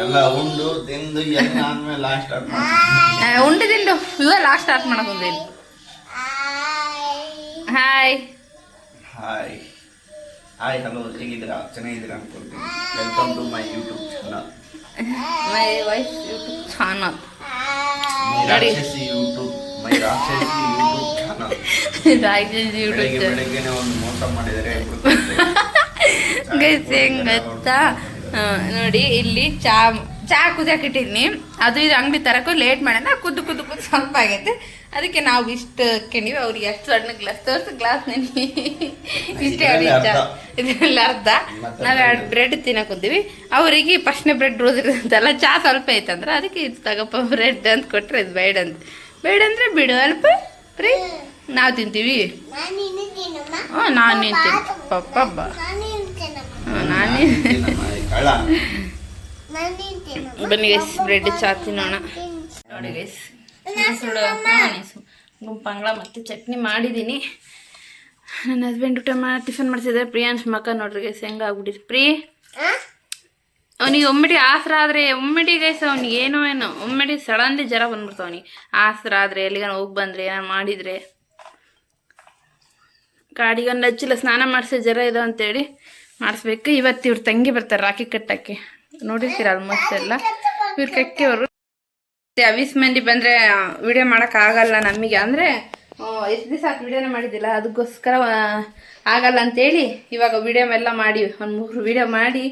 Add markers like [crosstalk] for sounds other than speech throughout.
ಎಲ್ಲ ಉಂಡು ತಿಂದು ಎಲ್ಲ ಆದ್ಮೇಲೆ ಲಾಸ್ಟ್ ಸ್ಟಾರ್ಟ್ ಉಂಡು ತಿಂಡು. ಇವ ಲಾಸ್ಟ್ ಸ್ಟಾರ್ಟ್ ಮಾಡಕ್ ಬಂದೇನಿ ಹಾಯ್ ಹಾಯ್ ಹಾಯ್ ಹಲೋ ಹೇಗಿದ್ದೀರಾ? ಚೆನ್ನಾಗಿದ್ದೀರಾ ಅನ್ಕೊಳ್ತೀನಿ. Welcome to my YouTube channel my wife YouTube channel. ರಾಕ್ಷಸಿ ಯೂಟ್ಯೂಬ್ ಮೈ ರಾಕ್ಷಸಿ ಯೂಟ್ಯೂಬ್ ಚಾನಲ್ ರಾಕ್ಷಸಿ ಯೂಟ್ಯೂಬ್ ಬೆಳಗ್ಗೆನೆ ಒಂದು ಮೋಸ ಮಾಡಿದರೆ [laughs] ಗೈಸ್ ಹೆಂಗ್ ಗೊತ್ತಾ? ನೋಡಿ ಇಲ್ಲಿ ಚಾ ಚಾ ಕುದಿಯಕ್ಕೆ ಇಟ್ಟಿದ್ನಿ ಅದು ಇದು ಅಂಗಡಿ ತರಕ್ಕೂ ಲೇಟ್ ಮಾಡೋಣ. ಕುದ್ದು ಕುದ್ದು ಕುದ್ದು ಸ್ವಲ್ಪ ಆಗೈತೆ. ಅದಕ್ಕೆ ನಾವು ಇಷ್ಟು ಹಾಕೊಂಡಿವಿ ಅವ್ರಿಗೆ ಎಷ್ಟು ಸಣ್ಣ ಗ್ಲಾಸ್ ತೋರ್ಸ. ಗ್ಲಾಸ್ ನೆನಿ ಇಷ್ಟೇ ಅವ್ರಿಗೆ ಚಾ. ಅರ್ಧ. ನಾವು ಎರಡು ಬ್ರೆಡ್ ತಿನ್ನಕ್ ಕುಂತೀವಿ. ಅವರಿಗೆ ಫಸ್ಟ್ನೇ ಬ್ರೆಡ್ ಉಳಿದಿರೋದಂತಲ್ಲ ಚಾ ಸ್ವಲ್ಪ ಐತಂದ್ರೆ ಅದಕ್ಕೆ ಇದು ತಗಪ್ಪ ಬ್ರೆಡ್ ಅಂತ ಕೊಟ್ರೆ ಇದು ಬೇಡ ಅಂತ ಬೇಡ ಅಂದ್ರೆ ಬಿಡು ಅಲ್ಪ ಫ್ರೀ ನಾವು ತಿಂತೀವಿ. ಹ್ಞೂ ನಾನು ನಿಂತೀನಿ ಪಪ್ಪ ನಾನೇ ಕಳ್ಳ ಬನ್ನಿ ಗೈಸ್ ಬ್ರೆಡ್ ಚಾ ತಿನ್ನೋಣ. ನೋಡಿ ಗೈಸ್ ಗುಂಪಂಗಳ ಮತ್ತೆ ಚಟ್ನಿ ಮಾಡಿದ್ದೀನಿ ನನ್ನ ಹಸ್ಬೆಂಡ್ ಊಟ ಮಾಡಿ ಟಿಫನ್ ಮಾಡಿಸಿದ್ರೆ. ಪ್ರಿಯಾಂಶ್ ಮಕ್ಕ ನೋಡ್ರಿ ಗೈಸ್ ಹೆಂಗ ಆಗ್ಬಿಟ್ಟಿದೆ. ಪ್ರೀ? ಅವನಿಗೆ ಒಮ್ಮಿಡಿ ಆಸರ ಆದ್ರೆ ಒಮ್ಮಿಡಿ ಗೈಸ್ ಅವ್ನಿಗೆ ಏನೋ ಏನೋ. ಒಮ್ಮಿಡಿ ಸಡನ್ಲಿ ಜ್ವರ ಬಂದ್ಬಿಡ್ತಾವ ಅವನಿಗೆ. ಆಸರ ಆದ್ರೆ ಎಲ್ಲಿಗಾನ ಹೋಗಿ ಬಂದ್ರೆ ಏನಾರು ಮಾಡಿದ್ರೆ. ಕಾಡಿಗೊಂದು ಹಚ್ಚಿಲ್ಲ ಸ್ನಾನ ಮಾಡಿಸಿ ಜ್ವರ ಇದೆ ಅಂತೇಳಿ. ಮಾಡಿಸ್ಬೇಕು. ಇವತ್ತು ಇವ್ರ ತಂಗಿ ಬರ್ತಾರೆ ರಾಖಿ ಕಟ್ಟಕ್ಕೆ. ನೋಡಿರ್ತೀರ ಆಲ್ಮೋಸ್ಟ್ ಎಲ್ಲ. ಇವ್ರ ಕಕ್ಕಿಯವರು ಅವಿಸ್ ಮಂದಿ ಬಂದ್ರೆ ವಿಡಿಯೋ ಮಾಡಕ್ ಆಗಲ್ಲ ನಮಗೆ. ಅಂದ್ರೆ ಎಷ್ಟು ದಿವಸ ಆತು ವಿಡಿಯೋನೇ ಮಾಡಿದ್ದಿಲ್ಲ. ಅದಕ್ಕೋಸ್ಕರ ಆಗಲ್ಲ ಅಂತೇಳಿ ಇವಾಗ ವಿಡಿಯೋ ಎಲ್ಲ ಮಾಡಿ, ಒಂದು ಮೂರು ವಿಡಿಯೋ ಮಾಡಿ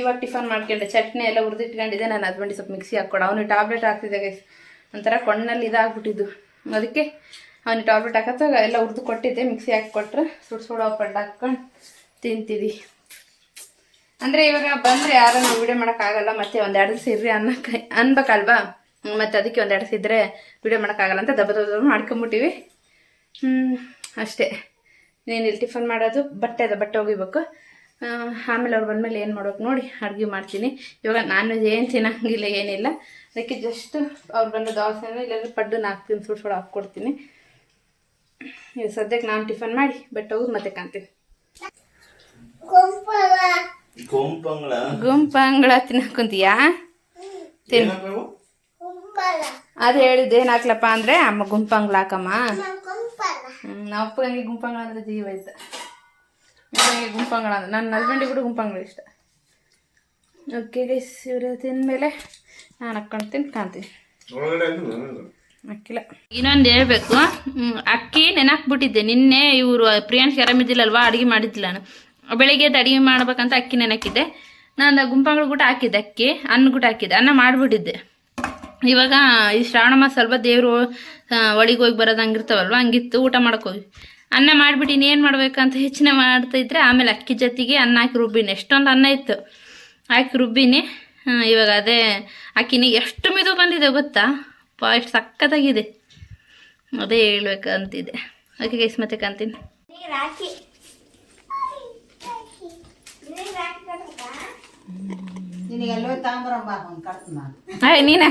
ಇವಾಗ ಟಿಫನ್ ಮಾಡ್ಕೊಂಡೆ. ಚಟ್ನಿ ಎಲ್ಲ ಹುರಿದಿಟ್ಕೊಂಡಿದ್ದೆ. ನಾನು ಹಸ್ಬೆಂಡಿಗೆ ಸ್ವಲ್ಪ ಮಿಕ್ಸಿ ಹಾಕ್ಕೊಡ. ಅವನು ಟ್ಯಾಬ್ಲೆಟ್ ಹಾಕ್ತಿದ್ದೆ ಗೈಸ್ ಒಂಥರ ಕೊಣ್ಣಲ್ಲಿ ಇದಾಗ್ಬಿಟ್ಟಿದ್ದು. ಅದಕ್ಕೆ ಅವನಿಗೆ ಟ್ಯಾಬ್ಲೆಟ್ ಹಾಕತ್ತ ಎಲ್ಲ ಹುರಿದು ಕೊಟ್ಟಿದ್ದೆ. ಮಿಕ್ಸಿ ಹಾಕಿ ಕೊಟ್ರೆ ಸುಡ್ ಸುಡ ಹಾಕ್ಕೊಂಡು ತಿಂತೀವಿ. ಅಂದ್ರೆ ಇವಾಗ ಬಂದ್ರೆ ಯಾರನ್ನು ವಿಡಿಯೋ ಆಗಲ್ಲ ಮತ್ತೆ ಒಂದೆರಡು ದಿವಸ ಅನ್ನ ಅನ್ಬೇಕಲ್ವಾ? ಮತ್ತು ಅದಕ್ಕೆ ಒಂದೆರಡು ಇದ್ರೆ ವಿಡಿಯೋ ಆಗಲ್ಲ ಅಂತ ದಬ್ಬ ದಬ್ಬ ಮಾಡ್ಕೊಂಬಿಟ್ಟಿವಿ. ಅಷ್ಟೇ. ನೀನು ಇಲ್ಲಿ ಟಿಫನ್ ಮಾಡೋದು, ಬಟ್ಟೆ ಅದ, ಬಟ್ಟೆ ಒಗಿಬೇಕು. ಆಮೇಲೆ ಅವ್ರು ಬಂದಮೇಲೆ ಏನು ಮಾಡ್ಬೇಕು ನೋಡಿ, ಅಡುಗೆ ಮಾಡ್ತೀನಿ. ಇವಾಗ ನಾನು ಏನು ತಿನ್ನಂಗಿಲ್ಲ, ಏನಿಲ್ಲ. ಅದಕ್ಕೆ ಜಸ್ಟ್ ಅವ್ರು ಬಂದ ದೋಸೆನ ಇಲ್ಲಾಂದ್ರೆ ಪಡ್ಡು ಹಾಕ್ತೀನಿ ಸುಡ್ ಸುಡ ಹಾಕ್ಕೊಡ್ತೀನಿ. ಈಗ ಸದ್ಯಕ್ಕೆ ನಾನು ಟಿಫನ್ ಮಾಡಿ, ಬಟ್ಟೆ ಹೋಗಿ ಮತ್ತೆ ಕಾಣ್ತೀನಿ. ಗುಂಪಂಗಳ. ತಿನ್ನಕುಂತೀಯಾ ತಿನ್? ಅದು ಹೇಳಿದ್ದು ಏನು ಹಾಕ್ಲಪ್ಪ ಅಂದ್ರೆ ಅಮ್ಮ ಗುಂಪಂಗ್ಳ ಹಾಕಮ್ಮ. ನಾವು ನಮ್ಮ ಅಪ್ಪನಿಗೆ ಗುಂಪಂಗಳ ಅಂದ್ರೆ ಜೀವ ಐತೆ ನನಗೆ ಗುಂಪಂಗಳ ಅಂದ್ರೆ ನನ್ನ ಹಸ್ಬೆಂಡಿಗೆ ಕೂಡ ಗುಂಪಂಗಳ ಇಷ್ಟ. ಓಕೆ ಗೈಸ್ ಇವರು ತಿಂದಮೇಲೆ ನಾನು ಹಾಕ್ಕೊಂಡು ಕಾಣ್ತೀನಿ. ಅಕ್ಕಿಲ್ಲ ಇನ್ನೊಂದು ಹೇಳ್ಬೇಕು ಹ್ಮ್, ಅಕ್ಕಿ ನೆನಾಕ್ಬಿಟ್ಟಿದ್ದೆ ನಿನ್ನೆ ಇವರು ಪ್ರಿಯಾಂಶ್ ಆರಾಮಿದ್ದಿಲ್ಲಲ್ವಾ ಅಡುಗೆ ಮಾಡಿದ್ದಿಲ್ಲ ನಾನು. ಬೆಳಿಗ್ಗೆ ಅಡುಗೆ ಮಾಡ್ಬೇಕಂತ ಅಕ್ಕಿ ನೆನಕಿದ್ದೆ. ನಾನು ಗುಂಪಂಗಳ ಗುಟ ಹಾಕಿದ್ದೆ ಅಕ್ಕಿ, ಅನ್ನ ಗುಟ ಹಾಕಿದ್ದೆ, ಅನ್ನ ಮಾಡಿಬಿಟ್ಟಿದ್ದೆ. ಇವಾಗ ಈ ಶ್ರಾವಣ ಮಾಸ ಸ್ವಲ್ಪ ದೇವರು ಒಳಗೆ ಹೋಗಿ ಬರೋದು ಹಂಗಿರ್ತಾವಲ್ವ, ಹಂಗಿತ್ತು, ಊಟ ಹೋಗಿ ಅನ್ನ ಮಾಡಿಬಿಟ್ಟು ಇನ್ನೇನು ಮಾಡ್ಬೇಕಂತ ಹೆಚ್ಚಿನ ಮಾಡ್ತಾ ಇದ್ರೆ ಆಮೇಲೆ ಅಕ್ಕಿ ಜೊತೆಗೆ ಅನ್ನ ಹಾಕಿ ರುಬ್ಬಿನಿ. ಎಷ್ಟೊಂದು ಅನ್ನ ಇತ್ತು. ಹಾಕಿ ರುಬ್ಬಿನಿ. ಇವಾಗ ಅದೇ ಅಕ್ಕಿನಿ ಎಷ್ಟು ಮಿದು ಬಂದಿದೆ ಗೊತ್ತಾ? ಪಾ, ಎಷ್ಟು ಸಕ್ಕತ್ತಾಗಿದೆ. ಅದೇ ಹೇಳ್ಬೇಕಂತಿದೆ ಓಕೆ ಗೈಸ್ ಮತ್ತೆ ಕಾಣ್ತೀನಿ. ನಿನಗೆ ಎಲ್ಲೋ ತಾಂಬರಮ್ಮ ಒಂದು ಕಟ್ತು ನಾನು ಹಾಯ್ ನೀನ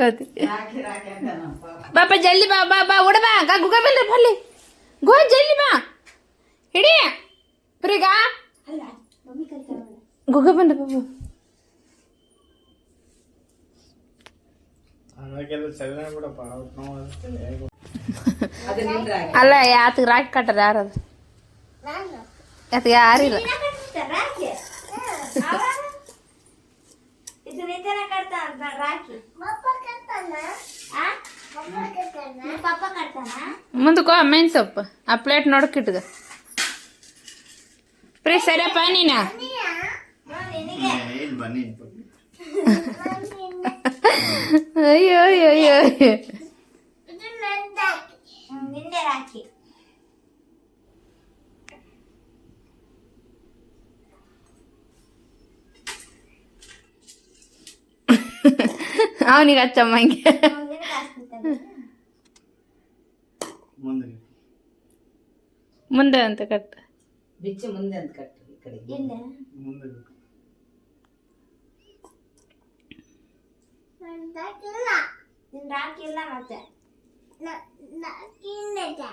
ರಾಖಿ ರಾಖಿ ಅಂತ ನಮ್ಮ ಬಾಪ ಜಲ್ದಿ ಬಾ ಬಾ ಬಾ ಉಡ ಬಾ. ಗಾ ಗುಗ ಬಂದ್ರೆ ಬಲ್ಲಿ ಗೋ ಜಲ್ದಿ ಬಾ. ಹಿಡಿ. ಪ್ರಿಗಾ ಗುಗ ಬಂದ ಬಾಬು. ಅದು ಅಲ್ಲ ಯಾತಕ್ಕೆ ರಾಕಿ ಕಟ್ಟಾರ ಯಾರದು? ಯಾತಕ್ಕೆ ಯಾರಿಲ್ಲ. ಮುಂದಕ್ಕೋ ಮೇನ್ ಸೊಪ್ಪು. ಆ ಪ್ಲೇಟ್ ನೋಡಕ್ಕಿಟ್ಗ ಪ್ರೀ ಸರಿಯಪ್ಪ ನೀನ? ಅಯ್ಯೋ ಅಯ್ಯೋ ಅಯ್ಯೋ ಅಯ್ಯೋ ನಿಂದೆ ರಾಖಿ [laughs] ಅವನಿಗೆ ಹಚ್ಚಮ್ಮಂಗೆ ಮುಂದೆ. ಮುಂದೆ ಅಂತ ಕಟ್ಟ ಬಿಚ್ಚಿ ಮುಂದೆ ಅಂತ ಕಟ್ಟು ಈ ಕಡೆ.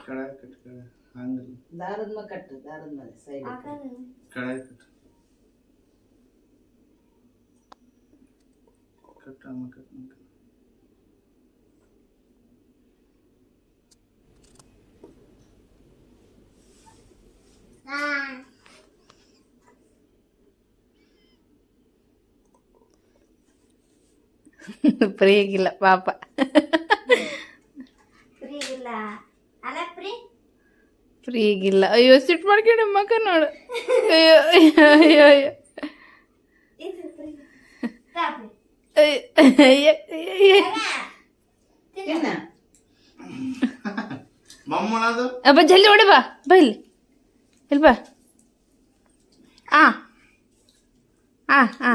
ಕಟ್. ದಾರದ ಮೇಲೆ ಕಟ್ಟು ದಾರದ ಮೇಲೆ ಸೈಡ್ ಕಡೆ ಕಟ್. ಕಟ್ ಕಟ್ ಮಾಡ್ಕೊ. ಫ್ರೀಗಿಲ್ಲ ಪಾಪ. ಫ್ರೀಗಿಲ್ಲ ಅಯ್ಯೋ ಸಿಟ್ ಮಾಡ್ಕೊಂಡು ಮಕ್ಕ ನೋಡು. ಅಯ್ಯೋ ಅಯ್ಯೋ ಅಯ್ಯೋ. ಅಯ್ಯೋ ಇದು ಫ್ರೀ ಫ್ರೀ ಅಯ್ಯೋ, ಅಯ್ಯೋ, ಅಯ್ಯೋ. ತಿನ್ನ ಮಮ್ಮನದು ಅಬ್ಬ ಜಲ್ದಿ ಓಡಿ ಬಾ ಬಾ ಇಲ್ಲಿ ಇಲ್ಲಿ ಬಾ ಆ ಆ ಆ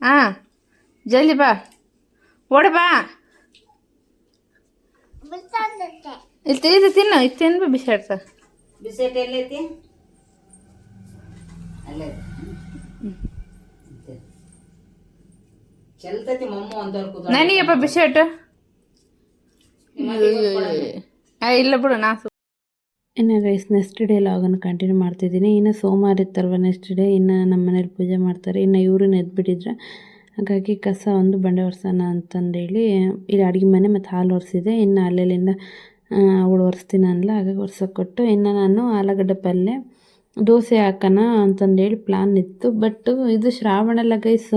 ಆ ಜಲ್ದಿ ಬಾ ಓಡಿ ಬಾ ಇಲ್ಲಿ ತಿಳಿದು ತಿನ್ನು ಇದು ತಿನ್ನು ಬಾ ಬಿಸಾಡ್ತ ಬಿಸೆಟ್ ಎಲ್ಲೈತಿ ಅಲ್ಲೇ ಚಲ್ತತಿ ಮಮ್ಮ ಒಂದವ್ರ ಕೂತ ನನಗಪ್ಪ ಬಿಸಾಟು ಇಲ್ಲ ಬಿಡು ನಾ ಇನ್ನು ಗೈಸ್ ನೆಕ್ಸ್ಟ್ ಡೇ ಲಾಗನ್ನು ಕಂಟಿನ್ಯೂ ಮಾಡ್ತಿದ್ದೀನಿ ಇನ್ನು ಸೋಮವಾರ ಇತ್ತಲ್ವ ನೆಕ್ಸ್ಟ್ ಡೇ ಇನ್ನು ನಮ್ಮ ಮನೇಲಿ ಪೂಜೆ ಮಾಡ್ತಾರೆ ಇನ್ನು ಇವರು ಎದ್ಬಿಟ್ಟಿದ್ರೆ ಹಾಗಾಗಿ ಕಸ ಒಂದು ಬಂಡೆ ಒರೆಸೋಣ ಅಂತಂದೇಳಿ ಇಲ್ಲಿ ಅಡುಗೆ ಮನೆ ಮತ್ತು ಹಾಲು ಒರೆಸಿದೆ ಇನ್ನು ಅಲ್ಲೆಲ್ಲಿಂದ ಅವಳು ಒರೆಸ್ತೀನಿ ಅನ್ಲ ಹಾಗಾಗಿ ಒರೆಸೋಕೆ ಕೊಟ್ಟು ಇನ್ನು ನಾನು ಆಲೂಗಡ್ಡೆ ಪಲ್ಯ ದೋಸೆ ಹಾಕೋಣ ಅಂತಂದೇಳಿ ಪ್ಲ್ಯಾನ್ ಇತ್ತು. ಬಟ್ ಇದು ಶ್ರಾವಣ ಗೈಸ್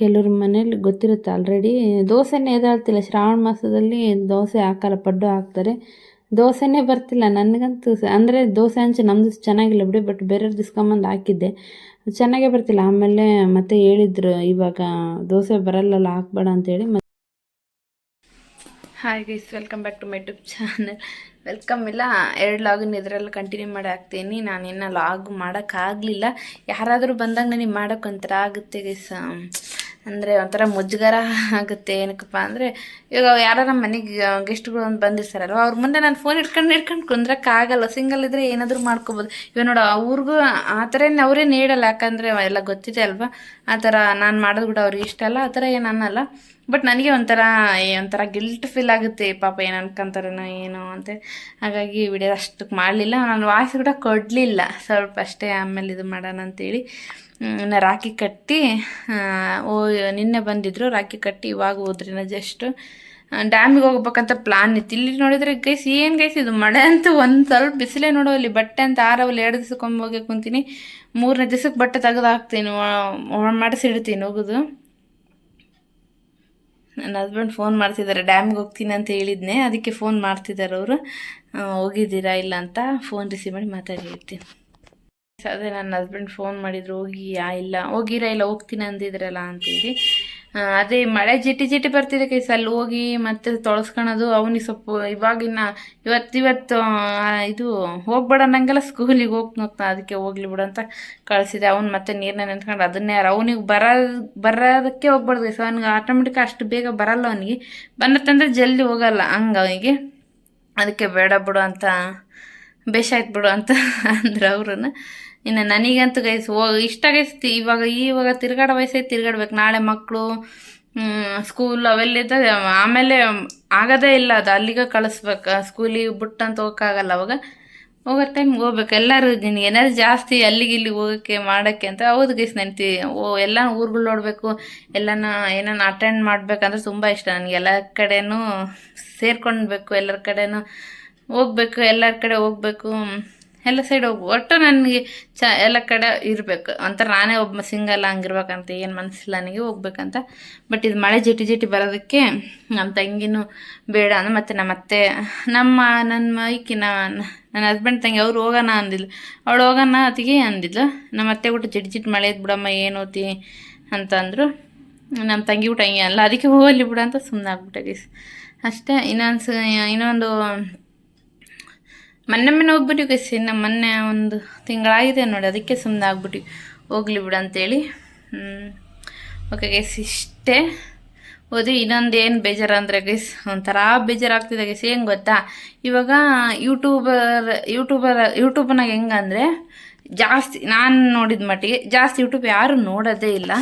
ಕೆಲವ್ರ ಮನೇಲಿ ಗೊತ್ತಿರುತ್ತೆ ಆಲ್ರೆಡಿ ದೋಸೆನೇ ಎದಾಳ್ತಿಲ್ಲ. ಶ್ರಾವಣ ಮಾಸದಲ್ಲಿ ದೋಸೆ ಹಾಕಲ್ಲ, ಪಡ್ಡು ಹಾಕ್ತಾರೆ. ದೋಸೆನೇ ಬರ್ತಿಲ್ಲ. ನನಗಂತೂ ಅಂದರೆ ದೋಸೆ ಹಂಚು ನಮ್ಮದು ಚೆನ್ನಾಗಿಲ್ಲ ಬಿಡಿ ಬಟ್ ಬೇರೆಯವ್ರು ದಿಸ್ಕೊಂಬಂದು ಹಾಕಿದ್ದೆ. ಚೆನ್ನಾಗೇ ಬರ್ತಿಲ್ಲ. ಆಮೇಲೆ ಮತ್ತೆ ಹೇಳಿದ್ರು, ಇವಾಗ ದೋಸೆ ಬರಲ್ಲಲ್ಲ, ಹಾಕ್ಬೇಡ ಅಂತೇಳಿ. Hi guys welcome back to my YouTube channel welcome ಇಲ್ಲ. ಎರಡು ಲಾಗಿನ್ ಇದರಲ್ಲಿ ಕಂಟಿನ್ಯೂ ಮಾಡಿ ಹಾಕ್ತೀನಿ. ನಾನು ಇನ್ನು ಲಾಗ್ ಮಾಡೋಕ್ಕಾಗಲಿಲ್ಲ ಯಾರಾದರೂ ಬಂದಾಗ ನನಗೆ ಮಾಡೋಕೆ ಒಂಥರ ಆಗುತ್ತೆ ಗೈಸ್ ಅಂದರೆ ಒಂಥರ ಮುಜುಗರ ಆಗುತ್ತೆ. ಏನಕ್ಕಪ್ಪ ಅಂದರೆ, ಇವಾಗ ಯಾರೋ ನಮ್ಮ ಮನೆಗೆ ಗೆಸ್ಟ್ಗಳು ಒಂದು ಬಂದಿರ್ತಾರಲ್ವ, ಅವ್ರ ಮುಂದೆ ನಾನು ಫೋನ್ ಇಟ್ಕೊಂಡು ಇಟ್ಕೊಂಡು ಕುಂದ್ರಕ್ಕಾಗಲ್ಲ ಸಿಂಗಲ್ ಇದ್ದರೆ ಏನಾದರೂ ಮಾಡ್ಕೋಬೋದು. ಇವಾಗ ನೋಡು ಅವ್ರಿಗೂ ಆ ಥರ ಅವರೇ ನೀಡಲ್ಲ. ಯಾಕಂದರೆ ಎಲ್ಲ ಗೊತ್ತಿದೆ ಅಲ್ವಾ? ಆ ಥರ ನಾನು ಮಾಡೋದು ಕೂಡ ಅವ್ರಿಗೆ ಇಷ್ಟ ಅಲ್ಲ. ಆ ಥರ ಏನು ಅನ್ನಲ್ಲ. ಬಟ್ ನನಗೆ ಒಂಥರ ಒಂಥರ ಗಿಲ್ಟ್ ಫೀಲ್ ಆಗುತ್ತೆ, ಪಾಪ ಏನು ಅನ್ಕೊಂತಾರೇನೋ ಏನೋ ಅಂತ. ಹಾಗಾಗಿ ವಿಡಿಯೋ ಅಷ್ಟಕ್ಕೆ ಮಾಡಲಿಲ್ಲ. ನಾನು ವಾಯ್ಸ್ ಕೂಡ ಕೊಡಲಿಲ್ಲ. ಸ್ವಲ್ಪ ಅಷ್ಟೇ ಆಮೇಲೆ ಇದು ಮಾಡೋಣ ಅಂತೇಳಿ. ಇನ್ನು ರಾಖಿ ಕಟ್ಟಿ ಓ, ನಿನ್ನೆ ಬಂದಿದ್ರು, ರಾಖಿ ಕಟ್ಟಿ ಇವಾಗ ಹೋದ್ರಿನ ಜಸ್ಟ್ ಡ್ಯಾಮಿಗೆ ಹೋಗ್ಬೇಕಂತ ಪ್ಲಾನ್ ಇತ್ತು. ಇಲ್ಲಿ ನೋಡಿದ್ರೆ ಗೈಸ್ ಏನು ಗೈಸ್ ಇದು? ಮಳೆ ಅಂತೂ ಒಂದು ಸ್ವಲ್ಪ ಬಿಸಿಲೇ ನೋಡೋ ಅಲ್ಲಿ. ಬಟ್ಟೆ ಅಂತ ಆರವಲ್ಲಿ ಎರಡು ದಿವ್ಸಕ್ಕೆ ಕುಂತೀನಿ. ಮೂರನೇ ದಿವ್ಸಕ್ಕೆ ಬಟ್ಟೆ ತೆಗೆದು ಹಾಕ್ತೀನಿ. ಒಣ ಹೋಗೋದು. ನನ್ನ ಹಸ್ಬೆಂಡ್ ಫೋನ್ ಮಾಡ್ತಿದ್ದಾರೆ ಡ್ಯಾಮ್ಗೆ ಹೋಗ್ತೀನಿ ಅಂತ ಹೇಳಿದ್ನೆ, ಅದಕ್ಕೆ ಫೋನ್ ಮಾಡ್ತಿದ್ದಾರೆ ಅವರು. ಹೋಗಿದ್ದೀರಾ ಇಲ್ಲ ಅಂತ ಫೋನ್ ರಿಸೀವ್ ಮಾಡಿ ಮಾತಾಡಿರ್ತೀನಿ ಅದೇ ನನ್ನ ಹಸ್ಬೆಂಡ್ ಫೋನ್ ಮಾಡಿದ್ರು ಹೋಗಿ ಯಾ ಇಲ್ಲ, ಹೋಗಿರಾ ಇಲ್ಲ, ಹೋಗ್ತೀನಿ ಅಂದಿದ್ರಲ್ಲ ಅಂತೇಳಿ. ಅದೇ ಮಳೆ ಜಿಟಿ ಜಿಟಿ ಬರ್ತಿದೆ ಕೈಸ್ ಅಲ್ಲಿ ಹೋಗಿ ಮತ್ತೆ ತೊಳಸ್ಕೊಳೋದು ಅವನಿಗೆ ಸ್ವಲ್ಪ ಇವಾಗಿನ ಇವತ್ತು ಇವತ್ತು ಇದು ಹೋಗ್ಬೇಡ ನಂಗೆಲ್ಲ ಸ್ಕೂಲಿಗೆ ಹೋಗಿ ಹೋಗ್ತಾ ಅದಕ್ಕೆ ಹೋಗ್ಲಿ ಬಿಡು ಅಂತ ಕಳಿಸಿದೆ. ಅವ್ನು ಮತ್ತೆ ನೀರನ್ನ ನೆನ್ಕೊಂಡು ಅದನ್ನೇ ಅವನಿಗೆ ಬರ, ಬರೋದಕ್ಕೆ ಹೋಗ್ಬಾರ್ದು ಕೈಸ್ ಅವ್ನಿಗೆ ಆಟೋಮೆಟಿಕ್ ಅಷ್ಟು ಬೇಗ ಬರಲ್ಲ ಅವನಿಗೆ. ಬಂದತ್ತಂದ್ರೆ ಜಲ್ದಿ ಹೋಗಲ್ಲ, ಹಂಗೆ ಅವನಿಗೆ. ಅದಕ್ಕೆ ಬೇಡ ಬಿಡು ಅಂತ, ಬೇಷಾಯ್ತು ಬಿಡು ಅಂತ ಅಂದ್ರೆ ಅವ್ರನ್ನ ಇನ್ನು ನನಗಂತೂ ಗೈಸ್ ಹೋ ಇಷ್ಟ ಗೈಸ್ ಇವಾಗ ಇವಾಗ ತಿರ್ಗಾಡೋ ವಯಸ್ಸೇ ತಿರ್ಗಾಡ್ಬೇಕು. ನಾಳೆ ಮಕ್ಕಳು ಸ್ಕೂಲ್ ಅವೆಲ್ಲ ಇದ್ದಾಗ ಆಮೇಲೆ ಆಗೋದೇ ಇಲ್ಲ ಅದು, ಅಲ್ಲಿಗೆ ಕಳಿಸ್ಬೇಕು. ಸ್ಕೂಲಿಗೆ ಬಿಟ್ಟಂತ ಹೋಗೋಕ್ಕಾಗಲ್ಲ ಅವಾಗ. ಹೋಗೋ ಟೈಮ್ಗೆ ಹೋಗ್ಬೇಕು. ಎಲ್ಲರೂ ನಿನಗೆ ಏನಾದ್ರು ಜಾಸ್ತಿ ಅಲ್ಲಿಗೆ ಇಲ್ಲಿಗೆ ಹೋಗೋಕ್ಕೆ, ಮಾಡೋಕ್ಕೆ ಅಂತ ಹೌದು ಗೈಸ್ ನೆನ್ತಿ, ಓ ಎಲ್ಲ ಊರುಗಳು ನೋಡಬೇಕು. ಎಲ್ಲನ ಏನನ್ನ ಅಟೆಂಡ್ ಮಾಡಬೇಕಂದ್ರೆ ತುಂಬ ಇಷ್ಟ ನನಗೆ. ಎಲ್ಲ ಕಡೆನೂ ಸೇರ್ಕೊಳ್ಬೇಕು ಎಲ್ಲರ ಕಡೆನೂ ಹೋಗ್ಬೇಕು, ಎಲ್ಲರ ಕಡೆ ಹೋಗ್ಬೇಕು. ಎಲ್ಲ ಸೈಡ್ ಹೋಗ್ಬೋದು ಒಟ್ಟು ನನಗೆ ಚ ಎಲ್ಲ ಕಡೆ ಇರಬೇಕು. ಒಂಥರ ನಾನೇ ಒಬ್ಬ ಸಿಂಗಲ್ ಹಂಗಿರ್ಬೇಕಂತ ಏನು ಮನಸ್ಸಿಲ್ಲ ನನಗೆ ಹೋಗ್ಬೇಕಂತ. ಬಟ್ ಇದು ಮಳೆ ಜಿಟಿ ಜಿಟಿ ಬರೋದಕ್ಕೆ ನಮ್ಮ ತಂಗಿನೂ ಬೇಡ ಅಂದ್ರೆ ಮತ್ತು ನಮ್ಮ ಅತ್ತೆ, ನಮ್ಮ ನನ್ನ ಮೈಕಿ ನನ್ನ ಹಸ್ಬೆಂಡ್ ತಂಗಿ ಅವ್ರು ಹೋಗೋಣ ಅಂದಿಲ್ಲ ಅವಳು ಹೋಗೋಣ ಅತಿಗೆ ಅಂದಿದ್ಲು. ನಮ್ಮ ಅತ್ತೆ ಊಟ ಜಿಟಿ ಜಿಟ್ ಮಳೆ ಬಿಡಮ್ಮ, ಏನು ಓತಿ ಅಂತಂದರು ನಮ್ಮ ತಂಗಿ ಊಟ ಹಂಗೆ ಅಲ್ಲ, ಅದಕ್ಕೆ ಹೋಗಲಿ ಬಿಡ ಅಂತ ಸುಮ್ಮನೆ ಆಗ್ಬಿಟ್ಟೆ ಅಷ್ಟೇ ಇನ್ನೊಂದು ಇನ್ನೊಂದು ಮೊನ್ನೆ ಮೊನ್ನೆ ಹೋಗ್ಬಿಟ್ಟಿವಿ ಗೈಸ್ ಇನ್ನು ಮೊನ್ನೆ ಒಂದು ತಿಂಗಳಾಗಿದೆ ನೋಡಿ, ಅದಕ್ಕೆ ಸುಮ್ಮನೆ ಆಗ್ಬಿಟ್ಟು ಹೋಗ್ಲಿ ಬಿಡು ಅಂತೇಳಿ. ಓಕೆ ಗೈಸ್ ಇಷ್ಟೇ. ಓದಿ ಇನ್ನೊಂದು ಏನು ಬೇಜಾರು ಅಂದರೆ ಗೈಸ್ ಒಂಥರ ಬೇಜಾರಾಗ್ತಿದೆ ಗೈಸ್ ಹೆಂಗೆ ಗೊತ್ತಾ? ಇವಾಗ ಯೂಟ್ಯೂಬರ್ ಯೂಟ್ಯೂಬರ್ ಯೂಟ್ಯೂಬ್ನಾಗ ಹೆಂಗಂದರೆ ಜಾಸ್ತಿ, ನಾನು ನೋಡಿದ ಮಟ್ಟಿಗೆ ಜಾಸ್ತಿ ಯೂಟ್ಯೂಬ್ ಯಾರೂ ನೋಡೋದೇ ಇಲ್ಲ.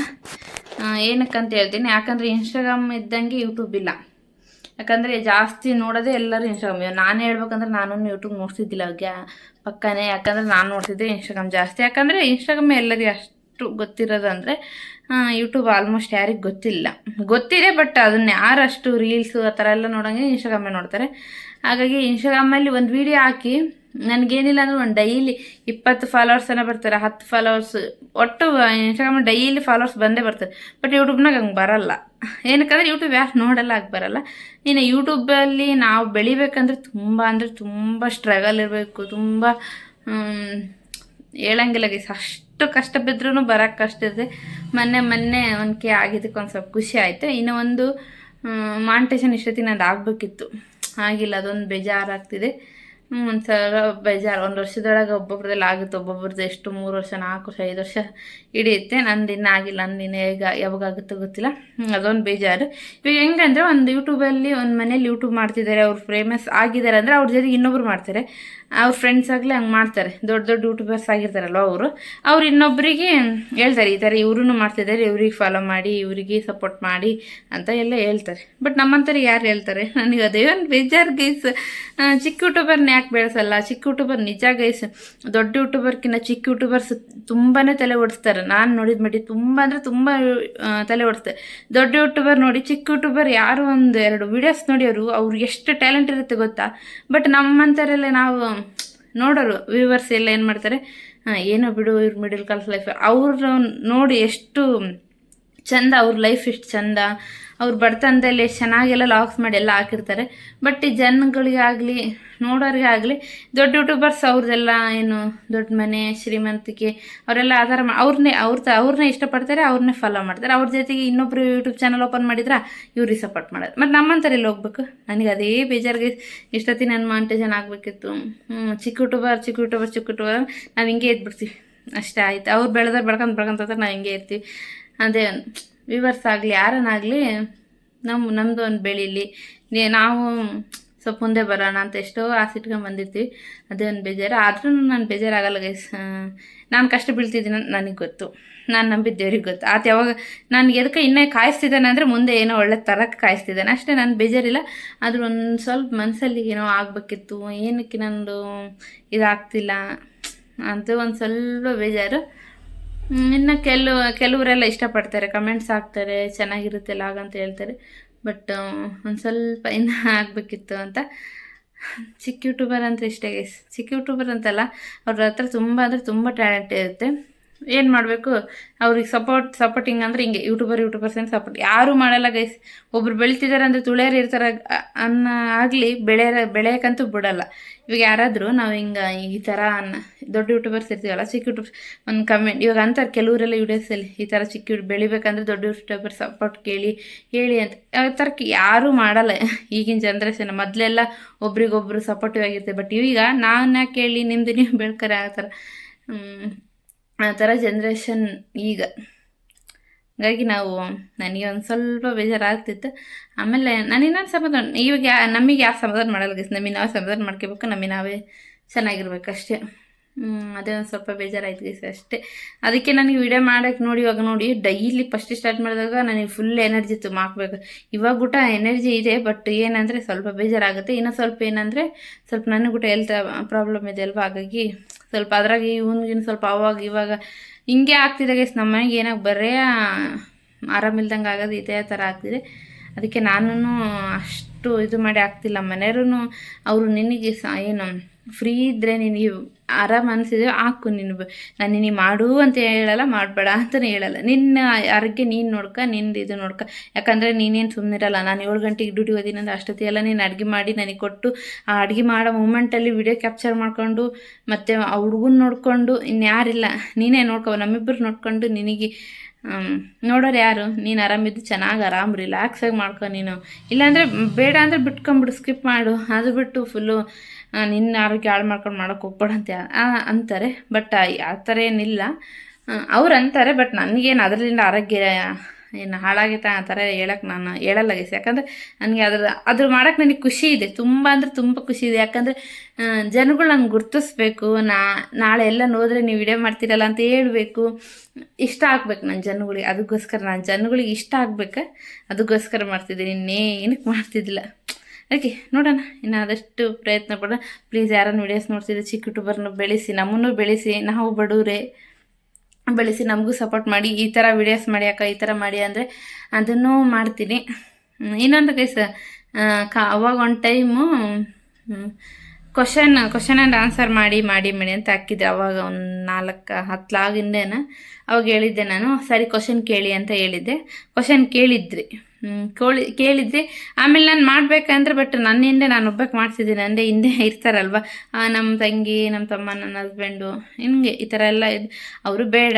ಏನಕ್ಕಂತ ಹೇಳ್ತೀನಿ, ಯಾಕಂದರೆ ಇನ್ಸ್ಟಾಗ್ರಾಮ್ ಇದ್ದಂಗೆ ಯೂಟ್ಯೂಬ್ ಇಲ್ಲ. ಯಾಕಂದರೆ ಜಾಸ್ತಿ ನೋಡೋದೇ ಎಲ್ಲರೂ ಇನ್ಸ್ಟಾಗ್ರಾಮ್ ನಾನು ಹೇಳ್ಬೇಕಂದ್ರೆ ನಾನು ಯೂಟ್ಯೂಬ್ ನೋಡ್ತಿದ್ದಿಲ್ಲ ಗ್ಯಾ ಪಕ್ಕನೇ. ಯಾಕಂದರೆ ನಾನು ನೋಡ್ತಿದ್ದೆ ಇನ್ಸ್ಟಾಗ್ರಾಮ್ ಜಾಸ್ತಿ. ಯಾಕಂದರೆ ಇನ್ಸ್ಟಾಗ್ರಾಮ್ ಎಲ್ಲರಿಗೆ ಅಷ್ಟು ಗೊತ್ತಿರೋದಂದರೆ ಯೂಟ್ಯೂಬ್ ಆಲ್ಮೋಸ್ಟ್ ಯಾರಿಗೆ ಗೊತ್ತಿಲ್ಲ. ಗೊತ್ತಿದೆ ಬಟ್ ಅದನ್ನ ಯಾರಷ್ಟು ರೀಲ್ಸು ಆ ಥರ ಎಲ್ಲ ನೋಡೋಂಗೆ ಇನ್ಸ್ಟಾಗ್ರಾಮೇ ನೋಡ್ತಾರೆ. ಹಾಗಾಗಿ ಇನ್ಸ್ಟಾಗ್ರಾಮಲ್ಲಿ ಒಂದು ವಿಡಿಯೋ ಹಾಕಿ ನನಗೇನಿಲ್ಲ ಅಂದ್ರೆ ಒಂದು ಡೈಲಿ ಇಪ್ಪತ್ತು ಫಾಲೋವರ್ಸನ್ನ ಬರ್ತಾರೆ, ಹತ್ತು ಫಾಲೋವರ್ಸ್ ಒಟ್ಟು ಇನ್ಸ್ಟಾಗ್ರಾಮ್ ಡೈಲಿ ಫಾಲೋವರ್ಸ್ ಬಂದೇ ಬರ್ತದೆ. ಬಟ್ ಯೂಟ್ಯೂಬ್ನಾಗ ಹಂಗೆ ಬರಲ್ಲ. ಏನಕ್ಕಂದ್ರೆ ಯೂಟ್ಯೂಬ್ ಯಾರು ನೋಡಲ್ಲ ಆಗಿ ಬರಲ್ಲ. ಇನ್ನು ಯೂಟ್ಯೂಬಲ್ಲಿ ನಾವು ಬೆಳಿಬೇಕಂದ್ರೆ ತುಂಬ ಅಂದರೆ ತುಂಬ ಸ್ಟ್ರಗಲ್ ಇರಬೇಕು, ತುಂಬ ಹೇಳಂಗಿಲ್ಲ ಗೀಸ್ ಅಷ್ಟು ಕಷ್ಟ ಬಿದ್ರೂ ಬರೋಕ್ಕೆ ಕಷ್ಟ ಇದೆ. ಮೊನ್ನೆ ಮೊನ್ನೆ ಒಂದು ಕೆ ಆಗಿದ್ದಕ್ಕೆ ಒಂದು ಸ್ವಲ್ಪ ಖುಷಿ ಆಯಿತು. ಇನ್ನು ಒಂದು ಮಾಂಟೇಶನ್ ಇಷ್ಟೊತ್ತಿಗೆ ನಂದು ಆಗಬೇಕಿತ್ತು. ಆಗಿಲ್ಲ, ಅದೊಂದು ಬೇಜಾರಾಗ್ತಿದೆ. ಒಂದು ಸಲ ಬೇಜಾರು. ಒಂದು ವರ್ಷದೊಳಗೆ ಒಬ್ಬೊಬ್ರದಲ್ಲಿ ಆಗುತ್ತೆ. ಒಬ್ಬೊಬ್ರದ್ದು ಎಷ್ಟು ಮೂರು ವರ್ಷ, ನಾಲ್ಕು ವರ್ಷ, ಐದು ವರ್ಷ ಹಿಡಿಯುತ್ತೆ. ನಂದು ಇನ್ನೂ ಆಗಿಲ್ಲ. ನಂದು ಇನ್ನೂ ಈಗ ಯಾವಾಗ ಆಗುತ್ತೋ ಗೊತ್ತಿಲ್ಲ ಅದೊಂದು ಬೇಜಾರು. ಇವಾಗ ಹೆಂಗಂದ್ರೆ ಒಂದು ಯೂಟ್ಯೂಬಲ್ಲಿ ಒಂದು ಮನೇಲಿ ಯೂಟ್ಯೂಬ್ ಮಾಡ್ತಿದ್ದಾರೆ. ಅವ್ರು ಫೇಮಸ್ ಆಗಿದ್ದಾರೆ ಅಂದರೆ ಅವ್ರ ಜೊತೆಗೆ ಇನ್ನೊಬ್ರು ಮಾಡ್ತಾರೆ. ಅವ್ರ ಫ್ರೆಂಡ್ಸ್ ಆಗಲಿ ಹಂಗೆ ಮಾಡ್ತಾರೆ. ದೊಡ್ಡ ದೊಡ್ಡ ಯೂಟ್ಯೂಬರ್ಸ್ ಆಗಿರ್ತಾರಲ್ವ ಅವರು. ಅವ್ರು ಇನ್ನೊಬ್ಬರಿಗೆ ಹೇಳ್ತಾರೆ, ಈ ಥರ ಇವ್ರೂ ಮಾಡ್ತಿದ್ದಾರೆ, ಇವ್ರಿಗೆ ಫಾಲೋ ಮಾಡಿ, ಇವರಿಗೆ ಸಪೋರ್ಟ್ ಮಾಡಿ ಅಂತ ಎಲ್ಲ ಹೇಳ್ತಾರೆ. ಬಟ್ ನಮ್ಮಂಥವ್ರಿಗೆ ಯಾರು ಹೇಳ್ತಾರೆ? [laughs] ನನಗೆ ಅದೇ ಒಂದು ಬೇಜಾರ್ ಗೈಸ್ ಚಿಕ್ಕ ಯೂಟ್ಯೂಬರ್ನ ಯಾಕೆ ಬೆಳೆಸಲ್ಲ? ಚಿಕ್ಕ ಯೂಟ್ಯೂಬರ್ ನಿಜ ಗೈಸ್ ದೊಡ್ಡ ಯೂಟ್ಯೂಬರ್ಕಿಂತ ಚಿಕ್ಕ ಯೂಟ್ಯೂಬರ್ಸ್ ತುಂಬಾ ತಲೆ ಓಡಿಸ್ತಾರೆ. ನಾನು ನೋಡಿದ ಮಟ್ಟಿ ತುಂಬ ಅಂದರೆ ತುಂಬ ತಲೆ ಓಡಿಸ್ತಾರೆ ದೊಡ್ಡ ಯೂಟ್ಯೂಬರ್ ನೋಡಿ, ಚಿಕ್ಕ ಯೂಟ್ಯೂಬರ್ ಯಾರು ಒಂದು ಎರಡು ವೀಡಿಯೋಸ್ ನೋಡಿ ಅವರು ಅವ್ರಿಗೆ ಎಷ್ಟು ಟ್ಯಾಲೆಂಟ್ ಇರುತ್ತೆ ಗೊತ್ತಾ? ಬಟ್ ನಮ್ಮಂಥವರೆಲ್ಲ ನಾವು ನೋಡೋರು ವ್ಯೂವರ್ಸ್ ಎಲ್ಲ ಏನು ಮಾಡ್ತಾರೆ ಏನೋ ಬಿಡು ಇವ್ರ ಮಿಡಲ್ ಕ್ಲಾಸ್ ಲೈಫ್ ಅವರು ನೋಡಿ ಎಷ್ಟು ಚಂದ, ಅವ್ರ ಲೈಫ್ ಎಷ್ಟು ಚಂದ ಅವ್ರ ಬಡತನದಲ್ಲಿ ಎಷ್ಟು ಚೆನ್ನಾಗೆಲ್ಲ ಲಾಕ್ಸ್ ಮಾಡಿ ಎಲ್ಲ ಹಾಕಿರ್ತಾರೆ. ಬಟ್ ಈ ಜನಗಳಿಗಾಗಲಿ ನೋಡೋರಿಗೆ ಆಗಲಿ ದೊಡ್ಡ ಯೂಟ್ಯೂಬರ್ಸ್ ಅವ್ರದ್ದೆಲ್ಲ ಏನು ದೊಡ್ಡ ಮನೆ, ಶ್ರೀಮಂತಿಕೆ, ಅವರೆಲ್ಲ ಆಧಾರ ಥರ ಮಾ ಅವ್ರನ್ನೇ ಅವ್ರ ಅವ್ರನ್ನೇ ಇಷ್ಟಪಡ್ತಾರೆ ಅವ್ರನ್ನೇ ಫಾಲೋ ಮಾಡ್ತಾರೆ. ಅವ್ರ ಜೊತೆಗೆ ಇನ್ನೊಬ್ರು ಯೂಟ್ಯೂಬ್ ಚಾನಲ್ ಓಪನ್ ಮಾಡಿದ್ರೆ ಇವ್ರಿಗೆ ಸಪೋರ್ಟ್ ಮಾಡೋದು. ಮತ್ತು ನಮ್ಮಂತಾರೆ ಇಲ್ಲಿ ಹೋಗ್ಬೇಕು. ನನಗೆ ಅದೇ ಬೇಜಾರಿಗೆ ಇಷ್ಟೊತ್ತಿ ನನ್ನ ಮಾಂಟೇಜನ್ ಆಗಬೇಕಿತ್ತು. ಚಿಕ್ಕ ಯೂಟ್ಯೂಬರ್ ಚಿಕ್ಕ ಯೂಟ್ಯೂಬರ್ ಚಿಕ್ಕ ಯೂಟ್ಯೂಬರ್ ನಾವು ಹಿಂಗೆ ಇದ್ಬಿಡ್ತೀವಿ. ಅಷ್ಟೇ ಆಯ್ತು. ಅವ್ರು ಬೆಳೆದ ಬೆಳ್ಕೊಂಡು ಬೆಳ್ಕೊಂತ ನಾವು ಹಿಂಗೆ ಇರ್ತೀವಿ. ಅದೇ ವಿವರ್ಸ್ ಆಗಲಿ, ಯಾರನ್ನಾಗಲಿ ನಮ್ಮ ನಮ್ಮದು ಒಂದು ಬೆಳೀಲಿ. ನಾವು ಸ್ವಲ್ಪ ಮುಂದೆ ಬರೋಣ ಅಂತ ಎಷ್ಟೋ ಆಸೆ ಇಟ್ಕೊಂಡು ಬಂದಿರ್ತೀವಿ. ಅದೇ ಒಂದು ಬೇಜಾರು. ಆದ್ರೂ ನಾನು ಬೇಜಾರಾಗಲ್ಲ ಗೈಸ್ ನಾನು ಕಷ್ಟ ಬೀಳ್ತಿದ್ದೀನಿ ಅಂತ ನನಗೆ ಗೊತ್ತು. ನಾನು ನಂಬಿದ್ದ ದೇವ್ರಿಗೆ ಗೊತ್ತು. ಆತ ಯಾವಾಗ ನನಗೆ ಎದಕ್ಕೆ ಇನ್ನೇ ಕಾಯಿಸ್ತಿದ್ದಾನೆ ಅಂದರೆ ಮುಂದೆ ಏನೋ ಒಳ್ಳೆ ತರಕ್ಕೆ ಕಾಯಿಸ್ತಿದ್ದಾನೆ. ಅಷ್ಟೇ ನಾನು ಬೇಜಾರಿಲ್ಲ. ಆದರೂ ಒಂದು ಸ್ವಲ್ಪ ಮನಸ್ಸಲ್ಲಿ ಏನೋ ಆಗಬೇಕಿತ್ತು. ಏನಕ್ಕೆ ನಂದು ಇದಾಗ್ತಿಲ್ಲ ಅಂತ ಒಂದು ಸ್ವಲ್ಪ ಬೇಜಾರು. ಇನ್ನು ಕೆಲವು, ಕೆಲವರೆಲ್ಲ ಇಷ್ಟಪಡ್ತಾರೆ. ಕಮೆಂಟ್ಸ್ ಹಾಕ್ತಾರೆ, ಚೆನ್ನಾಗಿರುತ್ತೆ ಲಾಗ್ ಅಂತ ಹೇಳ್ತಾರೆ. ಬಟ್ ಒಂದು ಸ್ವಲ್ಪ ಇನ್ನು ಆಗಬೇಕಿತ್ತು ಅಂತ. ಚಿಕ್ಕ ಯೂಟ್ಯೂಬರ್ ಅಂತ ಇಷ್ಟೇ ಚಿಕ್ಕ ಯೂಟ್ಯೂಬರ್ ಅಂತಲ್ಲ, ಅವ್ರ ಹತ್ರ ತುಂಬ ಅಂದರೆ ತುಂಬ ಟ್ಯಾಲೆಂಟ್ ಇರುತ್ತೆ. ಏನು ಮಾಡಬೇಕು? ಅವ್ರಿಗೆ ಸಪೋರ್ಟ್ ಸಪೋರ್ಟಿಂಗ್ ಅಂದರೆ ಹಿಂಗೆ ಯೂಟ್ಯೂಬರ್ ಯೂಟ್ಯೂಬರ್ಸ್ ಅಂತ ಸಪೋರ್ಟ್ ಯಾರೂ ಮಾಡಲ್ಲ ಗೈಸ್ ಒಬ್ರು ಬೆಳಿತಿದ್ದಾರೆ ಅಂದರೆ ತುಳಿಯರು ಇರ್ತಾರೆ. ಅನ್ನ ಆಗಲಿ ಬೆಳೆಯ ಬೆಳೆಯೋಕ್ಕಂತೂ ಬಿಡಲ್ಲ. ಇವಾಗ ಯಾರಾದರೂ ನಾವು ಹಿಂಗೆ ಈ ಥರ ಅನ್ನ- ದೊಡ್ಡ ಯೂಟ್ಯೂಬರ್ಸ್ ಇರ್ತೀವಲ್ಲ, ಚಿಕ್ಕ ಯೂಟ್ಯೂಬರ್ಸ್ ಒಂದು ಕಮೆಂಟ್ ಇವಾಗ ಅಂತಾರೆ ಕೆಲವರೆಲ್ಲ ವೀಡಿಯೋಸಲ್ಲಿ ಈ ಥರ ಚಿಕ್ಕ ಬೆಳಿಬೇಕಂದ್ರೆ ದೊಡ್ಡ ಯೂಟ್ಯೂಬರ್ ಸಪೋರ್ಟ್ ಕೇಳಿ, ಹೇಳಿ ಅಂತ. ಆ ಥರ ಯಾರೂ ಮಾಡಲ್ಲ. ಈಗಿನ ಜನ್ರೇಷನ್ ಮೊದಲೆಲ್ಲ ಒಬ್ರಿಗೊಬ್ರು ಸಪೋರ್ಟಿವ್ ಆಗಿರ್ತೀವಿ ಬಟ್ ಈಗ ನಾನು ಕೇಳಿ ನಿಮ್ಮದು ನೀವು ಬೆಳ್ಕರೆ ಆ ಥರ. ಆ ಥರ ಜನ್ರೇಷನ್ ಈಗ. ಹಾಗಾಗಿ ನಾವು ನನಗೆ ಒಂದು ಸ್ವಲ್ಪ ಬೇಜಾರಾಗ್ತಿತ್ತು. ಆಮೇಲೆ ನಾನು ಇನ್ನೊಂದು ಸಮಾಧಾನ ಇವಾಗ ಯಾ ನಮಗೆ ಯಾರು ಸಮಾಧಾನ ಮಾಡಲ್ಲ ನಮಗೆ ನಾವು ಸಮಾಧಾನ ಮಾಡ್ಕೋಬೇಕು ನಮಗೆ ನಾವೇ ಚೆನ್ನಾಗಿರ್ಬೇಕು ಅಷ್ಟೇ ಹ್ಮ್, ಅದೇ ಒಂದು ಸ್ವಲ್ಪ ಬೇಜಾರಾಯ್ತು ಗೈಸ್ ಅಷ್ಟೇ. ಅದಕ್ಕೆ ನನಗೆ ವಿಡಿಯೋ ಮಾಡೋಕ್ಕೆ ನೋಡಿ, ಇವಾಗ ನೋಡಿ ಡೈಲಿ ಫಸ್ಟ್ ಸ್ಟಾರ್ಟ್ ಮಾಡಿದಾಗ ನನಗೆ ಫುಲ್ ಎನರ್ಜಿ ಇತ್ತು ಹಾಕ್ಬೇಕು. ಇವಾಗ ಊಟ ಎನರ್ಜಿ ಇದೆ ಬಟ್ ಏನಂದರೆ ಸ್ವಲ್ಪ ಬೇಜಾರಾಗುತ್ತೆ. ಇನ್ನು ಸ್ವಲ್ಪ ಏನಂದರೆ ಸ್ವಲ್ಪ ನನಗೆ ಗುಟ ಹೆಲ್ತ್ ಪ್ರಾಬ್ಲಮ್ ಇದೆ ಅಲ್ವಾ? ಹಾಗಾಗಿ ಸ್ವಲ್ಪ ಅದ್ರಾಗ ಇವ್ನಿಗಿನ ಸ್ವಲ್ಪ ಅವಾಗ ಇವಾಗ ಹಿಂಗೆ ಆಗ್ತಿದೆ ಗೈಸ್ ನಮ್ಮ ಮನೆಗೆ ಏನಾಗ ಬರೇ ಆರಾಮಿಲ್ದಂಗೆ ಆಗೋದು ಇದೇ ಥರ ಆಗ್ತಿದೆ. ಅದಕ್ಕೆ ನಾನು ಅಷ್ಟು ಇದು ಮಾಡಿ ಆಗ್ತಿಲ್ಲ. ಮನೆಯವ್ರೂ ಅವರು ನಿನಗೆ ಏನು ಫ್ರೀ ಇದ್ದರೆ ನಿನಗೆ ಆರಾಮ ಅನಿಸಿದ್ರೆ ಹಾಕು ನೀನು ನಾನು ನಿನಗೆ ಮಾಡು ಅಂತ ಹೇಳಲ್ಲ, ಮಾಡಬೇಡ ಅಂತಲೇ ಹೇಳಲ್ಲ. ನಿನ್ನ ಆರೋಗ್ಯ ನೀನು ನೋಡ್ಕ, ನಿಂದು ಇದು ನೋಡ್ಕ. ಯಾಕಂದರೆ ನೀನೇನು ಸುಮ್ಮನಿರಲ್ಲ ನಾನು ಏಳು ಗಂಟೆಗೆ ಡ್ಯೂಟಿ ಹೋದಿನಿ ಅಂದ್ರೆ ಅಷ್ಟೊತ್ತಿ ಎಲ್ಲ ನೀನು ಅಡುಗೆ ಮಾಡಿ ನನಗೆ ಕೊಟ್ಟು, ಆ ಅಡುಗೆ ಮಾಡೋ ಮೂಮೆಂಟಲ್ಲಿ ವಿಡಿಯೋ ಕ್ಯಾಪ್ಚರ್ ಮಾಡ್ಕೊಂಡು, ಮತ್ತು ಆ ಹುಡುಗನ ನೋಡಿಕೊಂಡು ಇನ್ಯಾರಿಲ್ಲ ನೀನೇ ನೋಡ್ಕೊ, ನಮ್ಮಿಬ್ಬರು ನೋಡ್ಕೊಂಡು ನಿನಗೆ ನೋಡೋರು ಯಾರು? ನೀನು ಆರಾಮಿದ್ದು ಚೆನ್ನಾಗಿ ಆರಾಮ್ ರಿಲ್ಯಾಕ್ಸಾಗಿ ಮಾಡ್ಕೊ ನೀನು. ಇಲ್ಲಾಂದರೆ ಬೇಡ ಅಂದರೆ ಬಿಟ್ಕೊಂಬಿಡು ಸ್ಕಿಪ್ ಮಾಡು. ಅದು ಬಿಟ್ಟು ಫುಲ್ಲು ನಿನ್ನ ಆರೋಗ್ಯ ಹಾಳು ಮಾಡ್ಕೊಂಡು ಮಾಡೋಕೆ ಹೋಗ್ಬೇಡ ಅಂತ ಅಂತಾರೆ. ಬಟ್ ಆ ಥರ ಏನಿಲ್ಲ. ಅವ್ರು ಅಂತಾರೆ ಬಟ್ ನನಗೇನು ಅದರಿಂದ ಆರೋಗ್ಯ, ಏನು ಹಾಳಾಗೈತೆ ಆ ಥರ ಹೇಳಕ್ಕೆ ನಾನು ಹೇಳಲ್ಲ ಗೈಸ್ ಯಾಕಂದರೆ ನನಗೆ ಅದ್ರ ಅದ್ರ ಮಾಡೋಕ್ಕೆ ನನಗೆ ಖುಷಿ ಇದೆ. ತುಂಬ ಅಂದರೆ ತುಂಬ ಖುಷಿ ಇದೆ. ಯಾಕಂದರೆ ಜನಗಳು ನಂಗೆ ಗುರ್ತಿಸ್ಬೇಕು. ನಾ, ನಾಳೆ ಎಲ್ಲ ನೋಡಿದ್ರೆ ನೀವು ವಿಡಿಯೋ ಮಾಡ್ತೀರಲ್ಲ ಅಂತ ಹೇಳಬೇಕು. ಇಷ್ಟ ಆಗ್ಬೇಕು ನನ್ನ ಜನಗಳಿಗೆ. ಅದಕ್ಕೋಸ್ಕರ ನಾನು ಜನಗಳಿಗೆ ಇಷ್ಟ ಆಗ್ಬೇಕು. ಅದಕ್ಕೋಸ್ಕರ ಮಾಡ್ತಿದ್ದೀನಿ. ಇನ್ನೇನಕ್ಕೆ ಮಾಡ್ತಿದ್ದಿಲ್ಲ. ಓಕೆ, ನೋಡೋಣ. ಇನ್ನು ಆದಷ್ಟು ಪ್ರಯತ್ನ ಪಡ ಪ್ಲೀಸ್ ಯಾರನ್ನು ವಿಡಿಯೋಸ್ ನೋಡ್ತಿದ್ರೆ ಚಿಕ್ಕ ಯೂಟ್ಯೂಬರ್ನ ಬೆಳೆಸಿ, ನಮ್ಮನ್ನು ಬೆಳೆಸಿ, ನಾವು ಬಡವರೇ ಬೆಳೆಸಿ, ನಮಗೂ ಸಪೋರ್ಟ್ ಮಾಡಿ, ಈ ಥರ ವಿಡಿಯೋಸ್ ಮಾಡಿ ಅಕ್ಕ, ಈ ಥರ ಮಾಡಿ ಅಂದರೆ ಅದನ್ನು ಮಾಡ್ತೀನಿ. ಇನ್ನೊಂದು ಸರ್ ಕಾ, ಅವಾಗ ಒಂದು time question question and answer ಮಾಡಿ ಮಾಡಿ ಮಾಡಿ ಅಂತ ಹಾಕಿದ್ದೆ. ಅವಾಗ ಒಂದು ನಾಲ್ಕು, ಹತ್ತು ಲಾಗಿಂದೇನ ಅವಾಗ ಹೇಳಿದ್ದೆ ನಾನು. ಸರಿ ಕ್ವಶನ್ ಕೇಳಿ ಅಂತ ಹೇಳಿದ್ದೆ. ಕ್ವಶನ್ ಕೇಳಿದ್ರಿ. ಕೋಳಿ ಕೇಳಿದ್ರಿ ಆಮೇಲೆ ನಾನು ಮಾಡ್ಬೇಕಂದ್ರೆ ಬಟ್ ನನ್ನ ಹಿಂದೆ ನಾನು ಒಬ್ಬಕ್ಕೆ ಮಾಡ್ತಿದ್ದೀನಿ. ಅಂದರೆ ಹಿಂದೆ ಇರ್ತಾರಲ್ವ? ನಮ್ಮ ತಂಗಿ ನಮ್ಮ ತಮ್ಮ, ನನ್ನ ಹಸ್ಬೆಂಡು ಹಿಂಗೆ ಈ ಥರ ಎಲ್ಲ ಇದು ಅವರು ಬೇಡ.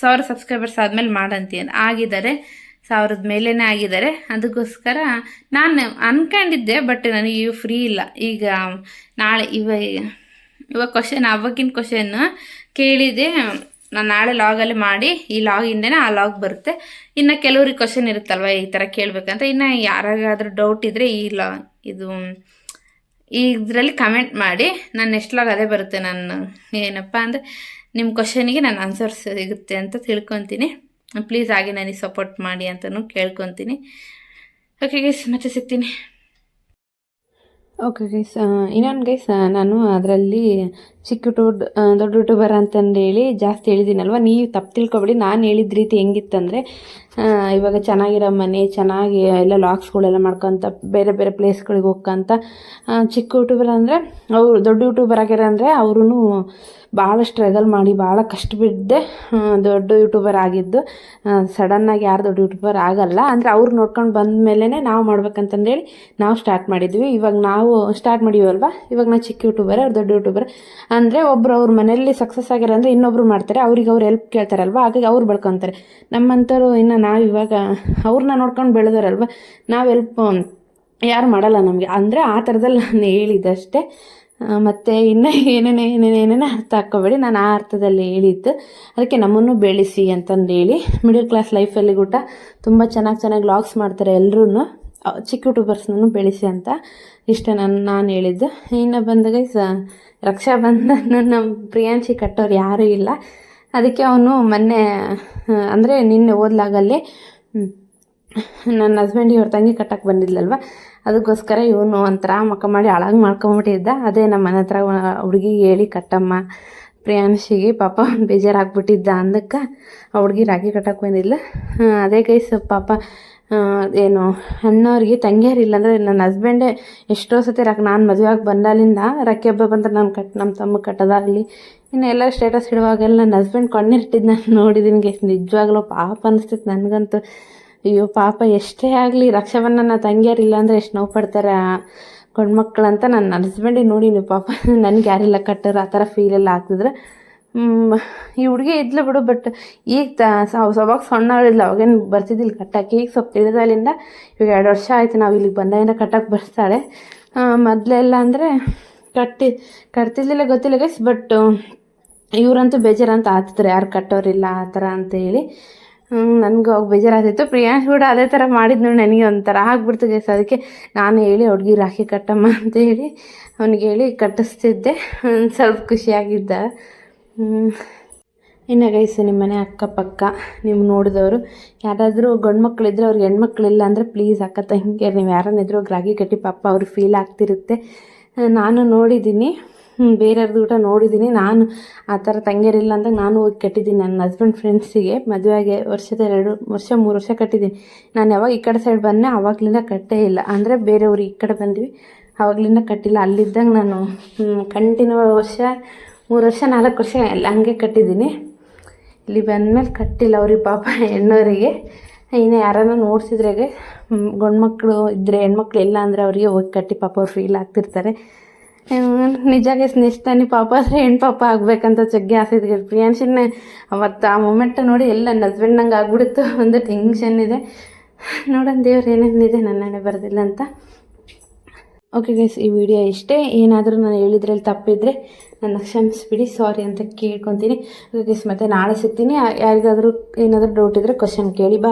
ಸಾವಿರ ಸಬ್ಸ್ಕ್ರೈಬರ್ಸ್ ಆದಮೇಲೆ ಮಾಡಂತೀಯ ಆಗಿದ್ದಾರೆ. ಸಾವಿರದ ಮೇಲೇ ಆಗಿದ್ದಾರೆ. ಅದಕ್ಕೋಸ್ಕರ ನಾನು ಅನ್ಕೊಂಡಿದ್ದೆ ಬಟ್ ನನಗೆ ಫ್ರೀ ಇಲ್ಲ. ಈಗ ನಾಳೆ ಇವ ಇವಾಗ ಕ್ವಶನ್ ಅವಾಗಿನ ಕ್ವಶನ್ ಕೇಳಿದೆ ನಾನು ನಾಳೆ ಲಾಗಲ್ಲಿ ಮಾಡಿ ಈ ಲಾಗಿಂದನೇ ಆ ಲಾಗ್ ಬರುತ್ತೆ. ಇನ್ನು ಕೆಲವ್ರಿಗೆ ಕ್ವಶನ್ ಇರುತ್ತಲ್ವ ಈ ಥರ ಕೇಳಬೇಕಂತ, ಇನ್ನು ಯಾರಿಗಾದ್ರೂ ಡೌಟ್ ಇದ್ದರೆ ಈ ಲಾ ಇದು ಇದರಲ್ಲಿ ಕಮೆಂಟ್ ಮಾಡಿ, ನಾನು ನೆಕ್ಸ್ಟ್ ಲಾಗ್ ಅದೇ ಬರುತ್ತೆ ನಾನು, ಏನಪ್ಪ ಅಂದರೆ ನಿಮ್ಮ ಕ್ವಶನಿಗೆ ನಾನು ಆನ್ಸರ್ ಸಿಗುತ್ತೆ ಅಂತ ತಿಳ್ಕೊತೀನಿ. ಪ್ಲೀಸ್ ಹಾಗೆ ನನಗೆ ಸಪೋರ್ಟ್ ಮಾಡಿ ಅಂತಲೂ ಕೇಳ್ಕೊತೀನಿ. ಓಕೆ ಗೈಸ್ ಮತ್ತೆ ಸಿಗ್ತೀನಿ. ಓಕೆ ಗೈಸ್ ಇನ್ನೊಂದು ಗೈಸ್ ನಾನು ಅದರಲ್ಲಿ ಚಿಕ್ಕ ಯೂಟ್ಯೂಬ್ ದೊಡ್ಡ ಯೂಟ್ಯೂಬರ್ ಅಂತಂದೇಳಿ ಜಾಸ್ತಿ ಹೇಳಿದ್ದೀನಲ್ವ? ನೀವು ತಪ್ಪು ತಿಳ್ಕೊಬೇಡಿ. ನಾನು ಹೇಳಿದ ರೀತಿ ಹೆಂಗಿತ್ತಂದರೆ ಇವಾಗ ಚೆನ್ನಾಗಿರೋ ಮನೆ, ಚೆನ್ನಾಗಿ ಎಲ್ಲ ಲಾಕ್ಸ್ಗಳೆಲ್ಲ ಮಾಡ್ಕೊತ, ಬೇರೆ ಬೇರೆ ಪ್ಲೇಸ್ಗಳಿಗೆ ಹೋಗ್ಕೊಂತ ಚಿಕ್ಕ ಯೂಟ್ಯೂಬರ್ ಅಂದರೆ, ಅವರು ದೊಡ್ಡ ಯೂಟ್ಯೂಬರ್ ಆಗ್ಯಾರ ಅಂದರೆ ಅವ್ರೂ ಭಾಳ ಸ್ಟ್ರಗಲ್ ಮಾಡಿ, ಭಾಳ ಕಷ್ಟ ಬಿದ್ದೆ ದೊಡ್ಡ ಯೂಟ್ಯೂಬರ್ ಆಗಿದ್ದು. ಸಡನ್ನಾಗಿ ಯಾರು ದೊಡ್ಡ ಯೂಟ್ಯೂಬರ್ ಆಗಲ್ಲ. ಅಂದರೆ ಅವ್ರು ನೋಡ್ಕೊಂಡು ಬಂದ ಮೇಲೇ ನಾವು ಮಾಡ್ಬೇಕಂತಂದೇಳಿ ನಾವು ಸ್ಟಾರ್ಟ್ ಮಾಡಿದ್ವಿ. ಇವಾಗ ನಾವು ಸ್ಟಾರ್ಟ್ ಮಾಡಿವಲ್ವ? ಇವಾಗ ನಾವು ಚಿಕ್ಕ ಯೂಟ್ಯೂಬರ್ ಅವ್ರು ದೊಡ್ಡ ಯೂಟ್ಯೂಬರ್ ಅಂದರೆ ಒಬ್ಬರು ಅವ್ರ ಮನೆಯಲ್ಲಿ ಸಕ್ಸಸ್ ಆಗಿರೋ ಅಂದರೆ ಇನ್ನೊಬ್ರು ಮಾಡ್ತಾರೆ. ಅವ್ರಿಗೆ ಅವ್ರು ಹೆಲ್ಪ್ ಕೇಳ್ತಾರಲ್ವ? ಹಾಗಾಗಿ ಅವ್ರು ಬೆಳ್ಕೊತಾರೆ. ನಮ್ಮಂಥವ್ರು ಇನ್ನು ನಾವು ಇವಾಗ ಅವ್ರನ್ನ ನೋಡ್ಕೊಂಡು ಬೆಳೆದೋರಲ್ವ? ನಾವು ಹೆಲ್ಪ್ ಯಾರು ಮಾಡಲ್ಲ ನಮಗೆ. ಅಂದರೆ ಆ ಥರದಲ್ಲಿ ನಾನು ಹೇಳಿದ್ದಷ್ಟೇ ಮತ್ತೆ ಇನ್ನು ಏನೇನು ಏನೇನು ಏನೇನೋ ಅರ್ಥ ಹಾಕೋಬೇಡಿ. ನಾನು ಆ ಅರ್ಥದಲ್ಲಿ ಹೇಳಿದ್ದು. ಅದಕ್ಕೆ ನಮ್ಮನ್ನು ಬೆಳೆಸಿ ಅಂತಂದು ಹೇಳಿ. ಮಿಡಲ್ ಕ್ಲಾಸ್ ಲೈಫಲ್ಲಿ ಕೂಡ ತುಂಬ ಚೆನ್ನಾಗಿ ಚೆನ್ನಾಗಿ ಲಾಗ್ಸ್ ಮಾಡ್ತಾರೆ ಎಲ್ಲರೂ ಚಿಕ್ಕ ಯೂಟ್ಯೂಬರ್ಸ್ನೂ ಬೆಳೆಸಿ ಅಂತ ಇಷ್ಟ ನಾನು ನಾನು ಹೇಳಿದ್ದು. ಇನ್ನು ಬಂದಾಗ ಸ ರಕ್ಷಾಬಂಧನ ನಮ್ಮ ಪ್ರಿಯಾಂಶಿ ಕಟ್ಟೋರು ಯಾರೂ ಇಲ್ಲ. ಅದಕ್ಕೆ ಅವನು ಮೊನ್ನೆ ಅಂದರೆ ನಿನ್ನೆ ಓದ್ಲಾಗಲ್ಲಿ ನನ್ನ ಹಸ್ಬೆಂಡಿಗೆ ಅವ್ರ ತಂಗಿ ಕಟ್ಟಕ್ಕೆ ಬಂದಿದ್ಲಲ್ವ? ಅದಕ್ಕೋಸ್ಕರ ಇವನು ಒಂಥರ ಮಕ್ಕ ಮಾಡಿ ಹಾಳಾಗಿ ಮಾಡ್ಕೊಂಬಿಟ್ಟಿದ್ದ. ಅದೇ ನಮ್ಮ ಮನೆ ಹತ್ರ ಹುಡುಗಿಗೆ ಹೇಳಿ, ಕಟ್ಟಮ್ಮ, ಪ್ರಿಯಾಂಶಿಗೆ ಪಾಪ ಬೇಜಾರಾಗ್ಬಿಟ್ಟಿದ್ದ ಅಂದಕ್ಕೆ ಆ ಹುಡುಗಿ ರಾಗಿ ಕಟ್ಟಕ್ಕೆ ಬಂದಿಲ್ಲ ಅದೇ ಗೈಸ್ ಪಾಪ ಏನು, ಅಣ್ಣವ್ರಿಗೆ ತಂಗಿಯರಿಲ್ಲ ಅಂದರೆ ನನ್ನ ಹಸ್ಬೆಂಡೇ ಎಷ್ಟೋ ಸತಿ ರಾಕ್ ನಾನು ಮದುವೆಯಾಗಿ ಬಂದಾಲಿಂದ ರಕ್ಕೆ ಹಬ್ಬ ಬಂದ್ರೆ ನಾನು ಕಟ್ ನಮ್ಮ ತಮ್ಮ ಕಟ್ಟೋದಾಗಲಿ. ಇನ್ನು ಎಲ್ಲ ಸ್ಟೇಟಸ್ ಇಡುವಾಗೆಲ್ಲ ನನ್ನ ಹಸ್ಬೆಂಡ್ ಕಣ್ಣಿರ್ಟಿದ್ದು ನಾನು ನೋಡಿದ್ದೀನಿ ಗೈಸ್ ನಿಜವಾಗ್ಲೂ ಪಾಪ ಅನಿಸ್ತೈತೆ ನನಗಂತೂ. ಅಯ್ಯೋ, ಪಾಪ, ಎಷ್ಟೇ ಆಗಲಿ ರಕ್ಷಾಬಂಧನ ತಂಗಿಯರು ಅಂದರೆ ಎಷ್ಟು ನೋವು ಪಡ್ತಾರೆ ಗಂಡ್ಮಕ್ಳಂತ ನನ್ನ ಹಸ್ಬೆಂಡಿಗೆ ನೋಡಿನಿ, ಪಾಪ. [laughs] ನನಗೆ ಯಾರಿಲ್ಲ ಕಟ್ಟರು, ಆ ಥರ ಫೀಲ್ ಎಲ್ಲ ಆಗ್ತಿದ್ರೆ. ಈ ಹುಡುಗಿ ಇದ್ಲು ಬಿಡು ಬಟ್ ಈಗ ತ ಸಣ್ಣ ಇದ್ಲು, ಅವಾಗೇನು ಬರ್ತಿದ್ದಿಲ್ಲ ಕಟ್ಟಕ್ಕೆ ಈಗ ಸ್ವಲ್ಪ ತಿಳಿದಲ್ಲಿಂದ ಇವಾಗ ಎರಡು ವರ್ಷ ಆಯಿತು ನಾವು ಇಲ್ಲಿಗೆ ಬಂದಾಗಿಂದ ಕಟ್ಟಕ್ಕೆ ಬರ್ತಾಳೆ ಮೊದಲೆಲ್ಲ ಅಂದರೆ ಕಟ್ಟಿ ಕಟ್ತಿದ್ದಿಲ್ಲ ಗೊತ್ತಿಲ್ಲ ಗೈಸ್ ಬಟ್ ಇವರಂತೂ ಬೇಜಾರಂತ ಆಗ್ತಿದ್ರು, ಯಾರು ಕಟ್ಟೋರಿಲ್ಲ ಆ ಥರ ಅಂತ ಹೇಳಿ. ನನಗೂ ಅವಾಗ ಬೇಜಾರಾಗ್ತಿತ್ತು. ಪ್ರಿಯಾಂಶ್ ಕೂಡ ಅದೇ ಥರ ಮಾಡಿದ್ನು ನನಗೆ ಒಂಥರ ಆಗ್ಬಿಡ್ತು ಗೈಸ್ ಅದಕ್ಕೆ ನಾನು ಹೇಳಿ, ಹುಡುಗಿ ರಾಖಿ ಕಟ್ಟಮ್ಮ ಅಂತ ಹೇಳಿ ಅವನಿಗೆ ಹೇಳಿ ಕಟ್ಟಿಸ್ತಿದ್ದೆ. ಸ್ವಲ್ಪ ಖುಷಿಯಾಗಿದ್ದ. ಇನ್ನು ಗೈಸ್ ನಿಮ್ಮ ಮನೆ ಅಕ್ಕಪಕ್ಕ ನೀವು ನೋಡಿದವರು, ಯಾರಾದರೂ ಗಂಡು ಮಕ್ಕಳಿದ್ರೆ ಅವ್ರಿಗೆ ಹೆಣ್ಮಕ್ಳಿಲ್ಲ ಅಂದರೆ ಪ್ಲೀಸ್ ಅಕ್ಕ ತಂಗಿಯರು ನೀವು ಯಾರನ್ನಿದ್ರು ರಾಗಿ ಕಟ್ಟಿ ಪಾಪ ಅವ್ರಿಗೆ ಫೀಲ್ ಆಗ್ತಿರುತ್ತೆ. ನಾನು ನೋಡಿದ್ದೀನಿ ಬೇರೆಯವ್ರದ್ದು ಊಟ ನೋಡಿದ್ದೀನಿ ನಾನು ಆ ಥರ ತಂಗಿಯರಿಲ್ಲ ಅಂತ ನಾನು ಹೋಗಿ ಕಟ್ಟಿದ್ದೀನಿ. ನನ್ನ ಹಸ್ಬೆಂಡ್ ಫ್ರೆಂಡ್ಸಿಗೆ ಮದುವೆಗೆ ವರ್ಷದ ಎರಡು, ವರ್ಷ ಮೂರು ವರ್ಷ ಕಟ್ಟಿದ್ದೀನಿ. ನಾನು ಯಾವಾಗ ಈ ಕಡೆ ಸೈಡ್ ಬಂದೆ ಆವಾಗಲಿಂದ ಕಟ್ಟೇ ಇಲ್ಲ. ಅಂದರೆ ಬೇರೆಯವ್ರು ಈ ಕಡೆ ಬಂದ್ವಿ ಆವಾಗಲಿಂದ ಕಟ್ಟಿಲ್ಲ. ಅಲ್ಲಿದ್ದಾಗ ನಾನು ಕಂಟಿನ್ಯೂ ವರ್ಷ, ಮೂರು ವರ್ಷ, ನಾಲ್ಕು ವರ್ಷ ಎಲ್ಲ ಹಂಗೆ ಕಟ್ಟಿದ್ದೀನಿ. ಇಲ್ಲಿ ಬಂದಮೇಲೆ ಕಟ್ಟಿಲ್ಲ ಅವ್ರಿಗೆ ಪಾಪ ಹೆಣ್ಣವರಿಗೆ ಇನ್ನು ಯಾರನ್ನ ಗಂಡು ಮಕ್ಕಳು ಇದ್ದರೆ ಹೆಣ್ಮಕ್ಳು ಇಲ್ಲ ಅಂದರೆ ಅವರಿಗೆ ಹೋಗಿ ಕಟ್ಟಿ ಪಾಪ ಅವ್ರು ಫೀಲ್ ಆಗ್ತಿರ್ತಾರೆ. ನಿಜಾಗೆ ಸ್ನೇಹಿತಾನೆ ಪಾಪ, ಆದರೆ ಹೆಣ್ಣು ಪಾಪ ಆಗಬೇಕಂತ ಜಗ್ಗಿ ಆಸೆ ಇದೆ. ಪ್ರಿಯಾಂಶಿನ, ಅವತ್ತು ಆ ಮೊಮೆಂಟ್ ನೋಡಿ ಎಲ್ಲ ನನ್ನ ಹಸ್ಬೆಂಡ್ ನಂಗೆ ಆಗ್ಬಿಡುತ್ತೋ. ಒಂದು ಟೆನ್ಷನ್ ಇದೆ. ನೋಡೋಣ ದೇವ್ರು ಏನೇನಿದೆ, ನನ್ನ ಬರೋದಿಲ್ಲ ಅಂತ. ಓಕೆ ಗೈಸ್ ಈ ವಿಡಿಯೋ ಇಷ್ಟೇ. ಏನಾದರೂ ನಾನು ಹೇಳಿದ್ರಲ್ಲಿ ತಪ್ಪಿದ್ರೆ ನನ್ನ ಕ್ಷಮಿಸ್ಬಿಡಿ ಸಾರಿ ಅಂತ ಕೇಳ್ಕೊತೀನಿ. ಗೈಸ್ ಮತ್ತೆ ನಾಳೆ ಸಿಗ್ತೀನಿ. ಯಾರಿಗಾದರೂ ಏನಾದರೂ ಡೌಟ್ ಇದ್ದರೆ ಕ್ವಶನ್ ಕೇಳಿ ಬಾ